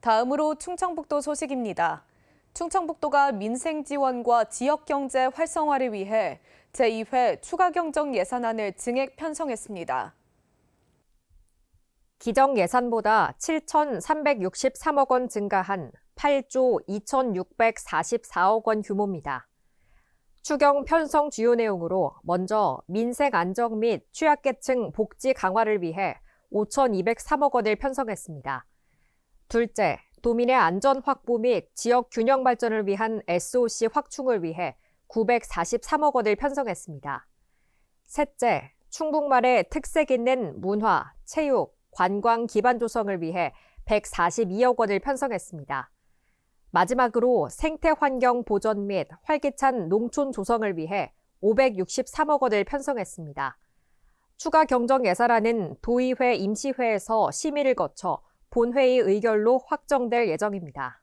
다음으로 충청북도 소식입니다. 충청북도가 민생 지원과 지역 경제 활성화를 위해 제2회 추가 경정 예산안을 증액 편성했습니다. 기정 예산보다 7,363억 원 증가한 8조 2,644억 원 규모입니다. 추경 편성 주요 내용으로 먼저 민생 안정 및 취약계층 복지 강화를 위해 5,203억 원을 편성했습니다. 둘째, 도민의 안전 확보 및 지역 균형 발전을 위한 SOC 확충을 위해 943억 원을 편성했습니다. 셋째, 충북말의 특색 있는 문화, 체육, 관광 기반 조성을 위해 142억 원을 편성했습니다. 마지막으로 생태 환경 보전 및 활기찬 농촌 조성을 위해 563억 원을 편성했습니다. 추가 경정 예산안은 도의회 임시회에서 심의를 거쳐 본회의 의결로 확정될 예정입니다.